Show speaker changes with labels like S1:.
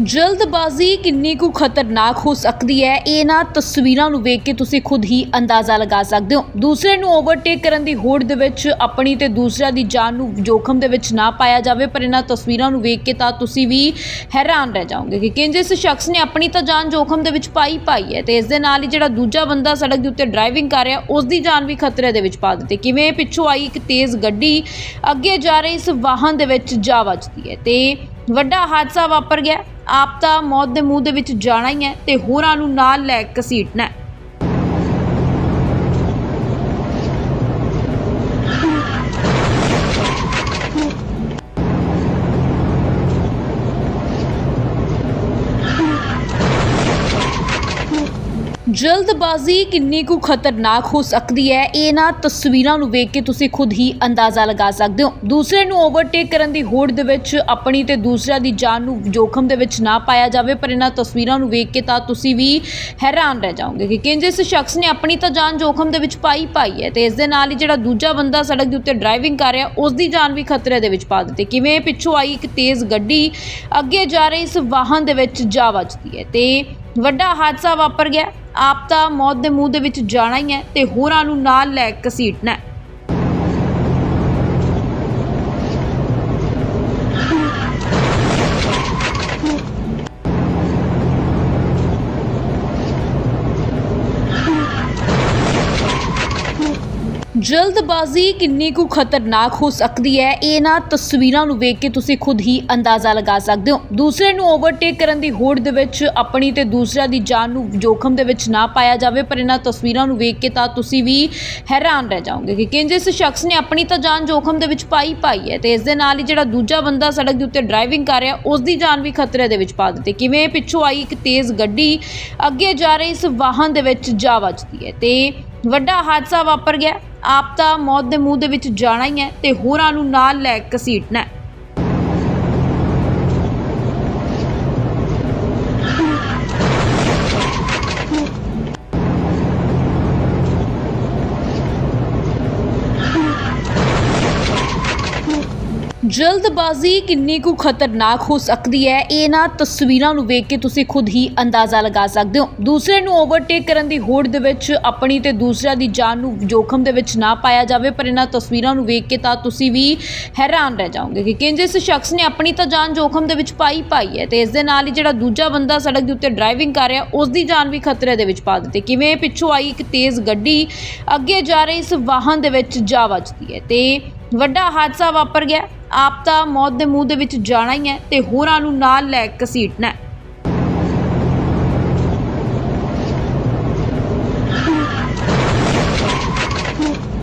S1: ਜਲਦਬਾਜ਼ੀ ਕਿੰਨੀ ਕੁ ਖਤਰਨਾਕ ਹੋ ਸਕਦੀ ਹੈ? ਇਹਨਾਂ ਤਸਵੀਰਾਂ ਨੂੰ ਵੇਖ ਕੇ ਤੁਸੀਂ ਖੁਦ ਹੀ ਅੰਦਾਜ਼ਾ ਲਗਾ ਸਕਦੇ ਹੋ। ਦੂਸਰੇ ਨੂੰ ਓਵਰਟੇਕ ਕਰਨ ਦੀ ਹੋੜ ਦੇ ਵਿੱਚ ਆਪਣੀ ਤੇ ਦੂਸਰਿਆਂ ਦੀ ਜਾਨ ਨੂੰ ਜੋਖਮ ਦੇ ਵਿੱਚ ਨਾ ਪਾਇਆ ਜਾਵੇ, ਪਰ ਇਹਨਾਂ ਤਸਵੀਰਾਂ ਨੂੰ ਵੇਖ ਕੇ ਤਾਂ ਤੁਸੀਂ ਵੀ ਹੈਰਾਨ ਰਹਿ ਜਾਓਗੇ ਕਿ ਕਿੰਜ ਇਸ ਸ਼ਖਸ ਨੇ ਆਪਣੀ ਤਾਂ ਜਾਨ ਜੋਖਮ ਦੇ ਵਿੱਚ ਪਾਈ ਪਾਈ ਹੈ ਤੇ ਇਸ ਦੇ ਨਾਲ ਹੀ ਜਿਹੜਾ ਦੂਜਾ ਬੰਦਾ ਸੜਕ ਦੇ ਉੱਤੇ ਡਰਾਈਵਿੰਗ ਕਰ ਰਿਹਾ ਉਸ ਦੀ ਜਾਨ ਵੀ ਖਤਰੇ ਦੇ ਵਿੱਚ ਪਾ ਦਿੱਤੀ। ਕਿਵੇਂ ਪਿੱਛੋਂ ਆਈ ਇੱਕ ਤੇਜ਼ ਗੱਡੀ, ਅੱਗੇ ਜਾ ਰਹੀ ਇਸ ਵਾਹਨ ਦੇ ਵਿੱਚ ਜਾ ਵੱਜਦੀ ਹੈ ਤੇ ਵੱਡਾ ਹਾਦਸਾ ਵਾਪਰ ਗਿਆ। ਆਪ ਤਾਂ ਮੌਤ ਦੇ ਮੂੰਹ ਦੇ ਵਿੱਚ ਜਾਣਾ ਹੀ ਹੈ ਤੇ ਹੋਰਾਂ ਨੂੰ ਨਾਲ ਲੈ ਘਸੀਟਣਾ ਜਲਦਬਾਜ਼ੀ ਕਿੰਨੀ ਕੁ ਖਤਰਨਾਕ ਹੋ ਸਕਦੀ ਹੈ? ਇਹਨਾਂ ਤਸਵੀਰਾਂ ਨੂੰ ਵੇਖ ਕੇ ਤੁਸੀਂ ਖੁਦ ਹੀ ਅੰਦਾਜ਼ਾ ਲਗਾ ਸਕਦੇ ਹੋ। ਦੂਸਰੇ ਨੂੰ ਓਵਰਟੇਕ ਕਰਨ ਦੀ ਹੋੜ ਦੇ ਵਿੱਚ ਆਪਣੀ ਤੇ ਦੂਸਰਿਆਂ ਦੀ ਜਾਨ ਨੂੰ ਜੋਖਮ ਦੇ ਵਿੱਚ ਨਾ ਪਾਇਆ ਜਾਵੇ, ਪਰ ਇਹਨਾਂ ਤਸਵੀਰਾਂ ਨੂੰ ਵੇਖ ਕੇ ਤਾਂ ਤੁਸੀਂ ਵੀ ਹੈਰਾਨ ਰਹਿ ਜਾਓਗੇ ਕਿ ਕਿੰਜ ਇਸ ਸ਼ਖਸ ਨੇ ਆਪਣੀ ਤਾਂ ਜਾਨ ਜੋਖਮ ਦੇ ਵਿੱਚ ਪਾਈ ਪਾਈ ਹੈ ਤੇ ਇਸ ਦੇ ਨਾਲ ਹੀ ਜਿਹੜਾ ਦੂਜਾ ਬੰਦਾ ਸੜਕ ਦੇ ਉੱਤੇ ਡਰਾਈਵਿੰਗ ਕਰ ਰਿਹਾ, ਉਸ ਦੀ ਜਾਨ ਵੀ ਖਤਰੇ ਦੇ ਵਿੱਚ ਪਾ ਦਿੱਤੀ। ਕਿਵੇਂ ਪਿੱਛੋਂ ਆਈ ਇੱਕ ਤੇਜ਼ ਗੱਡੀ, ਅੱਗੇ ਜਾ ਰਹੇ ਇਸ ਵਾਹਨ ਦੇ ਵਿੱਚ ਜਾ ਵੱਜਦੀ ਹੈ ਤੇ ਵੱਡਾ ਹਾਦਸਾ ਵਾਪਰ ਗਿਆ। ਆਪ ਤਾਂ ਮੌਤ ਦੇ ਮੂੰਹ ਦੇ ਵਿੱਚ ਜਾਣਾ ਹੀ ਹੈ ਤੇ ਹੋਰਾਂ ਨੂੰ ਨਾਲ ਲੈ ਘਸੀਟਣਾ ਜਲਦਬਾਜ਼ੀ ਕਿੰਨੀ ਕੁ ਖਤਰਨਾਕ ਹੋ ਸਕਦੀ ਹੈ ਇਹਨਾਂ ਤਸਵੀਰਾਂ ਨੂੰ ਵੇਖ ਕੇ ਤੁਸੀਂ ਖੁਦ ਹੀ ਅੰਦਾਜ਼ਾ ਲਗਾ ਸਕਦੇ ਹੋ। ਦੂਸਰੇ ਨੂੰ ਓਵਰਟੇਕ ਕਰਨ ਦੀ ਹੋੜ ਦੇ ਵਿੱਚ ਆਪਣੀ ਤੇ ਦੂਸਰਿਆਂ ਦੀ ਜਾਨ ਨੂੰ ਜੋਖਮ ਦੇ ਵਿੱਚ ਨਾ ਪਾਇਆ ਜਾਵੇ, ਪਰ ਇਹਨਾਂ ਤਸਵੀਰਾਂ ਨੂੰ ਵੇਖ ਕੇ ਤਾਂ ਤੁਸੀਂ ਵੀ ਹੈਰਾਨ ਰਹਿ ਜਾਓਗੇ ਕਿ ਕਿੰਜ ਇਸ ਸ਼ਖਸ ਨੇ ਆਪਣੀ ਤਾਂ ਜਾਨ ਜੋਖਮ ਦੇ ਵਿੱਚ ਪਾਈ ਪਾਈ ਹੈ ਤੇ ਇਸ ਦੇ ਨਾਲ ਹੀ ਜਿਹੜਾ ਦੂਜਾ ਬੰਦਾ ਸੜਕ ਦੇ ਉੱਤੇ ਡਰਾਈਵਿੰਗ ਕਰ ਰਿਹਾ, ਉਸ ਦੀ ਜਾਨ ਵੀ ਖਤਰੇ ਦੇ ਵਿੱਚ ਪਾ ਦਿੱਤੀ। ਕਿਵੇਂ ਪਿੱਛੋਂ ਆਈ ਇੱਕ ਤੇਜ਼ ਗੱਡੀ, ਅੱਗੇ ਜਾ ਰਹੇ ਇਸ ਵਾਹਨ ਦੇ ਵਿੱਚ ਜਾ ਵੱਜਦੀ ਹੈ ਤੇ ਵੱਡਾ ਹਾਦਸਾ ਵਾਪਰ ਗਿਆ। ਆਪ ਤਾਂ ਮੌਤ ਦੇ ਮੂੰਹ ਦੇ ਵਿੱਚ ਜਾਣਾ ਹੀ ਹੈ ਤੇ ਹੋਰਾਂ ਨੂੰ ਨਾਲ ਲੈ ਕੇ ਜਲਦਬਾਜ਼ੀ ਕਿੰਨੀ ਕੁ ਖਤਰਨਾਕ ਹੋ ਸਕਦੀ ਹੈ ਇਹਨਾਂ ਤਸਵੀਰਾਂ ਨੂੰ ਵੇਖ ਕੇ ਤੁਸੀਂ ਖੁਦ ਹੀ ਅੰਦਾਜ਼ਾ ਲਗਾ ਸਕਦੇ ਹੋ। ਦੂਸਰੇ ਨੂੰ ਓਵਰਟੇਕ ਕਰਨ ਦੀ ਹੋੜ ਦੇ ਵਿੱਚ ਆਪਣੀ ਤੇ ਦੂਸਰਿਆਂ ਦੀ ਜਾਨ ਨੂੰ ਜੋਖਮ ਦੇ ਵਿੱਚ ਨਾ ਪਾਇਆ ਜਾਵੇ, ਪਰ ਇਹਨਾਂ ਤਸਵੀਰਾਂ ਨੂੰ ਵੇਖ ਕੇ ਤਾਂ ਤੁਸੀਂ ਵੀ ਹੈਰਾਨ ਰਹਿ ਜਾਓਗੇ ਕਿ ਕਿੰਜ ਇਸ ਸ਼ਖਸ ਨੇ ਆਪਣੀ ਤਾਂ ਜਾਨ ਜੋਖਮ ਦੇ ਵਿੱਚ ਪਾਈ ਪਾਈ ਹੈ ਤੇ ਇਸ ਦੇ ਨਾਲ ਹੀ ਜਿਹੜਾ ਦੂਜਾ ਬੰਦਾ ਸੜਕ ਦੇ ਉੱਤੇ ਡਰਾਈਵਿੰਗ ਕਰ ਰਿਹਾ, ਉਸ ਦੀ ਜਾਨ ਵੀ ਖਤਰੇ ਦੇ ਵਿੱਚ ਪਾ ਦਿੱਤੀ। ਕਿਵੇਂ ਪਿੱਛੋਂ ਆਈ ਇੱਕ ਤੇਜ਼ ਗੱਡੀ, ਅੱਗੇ ਜਾ ਰਹੀ ਇਸ ਵਾਹਨ ਦੇ ਵਿੱਚ ਜਾ ਵੱਜਦੀ ਹੈ ਤੇ ਵੱਡਾ ਹਾਦਸਾ ਵਾਪਰ ਗਿਆ। ਆਪ ਤਾਂ ਮੌਤ ਦੇ ਮੂੰਹ ਦੇ ਵਿੱਚ ਜਾਣਾ ਹੀ ਹੈ ਤੇ ਹੋਰਾਂ ਨੂੰ ਨਾਲ ਲੈ ਕੇ ਘਸੀਟਣਾ ਹੈ।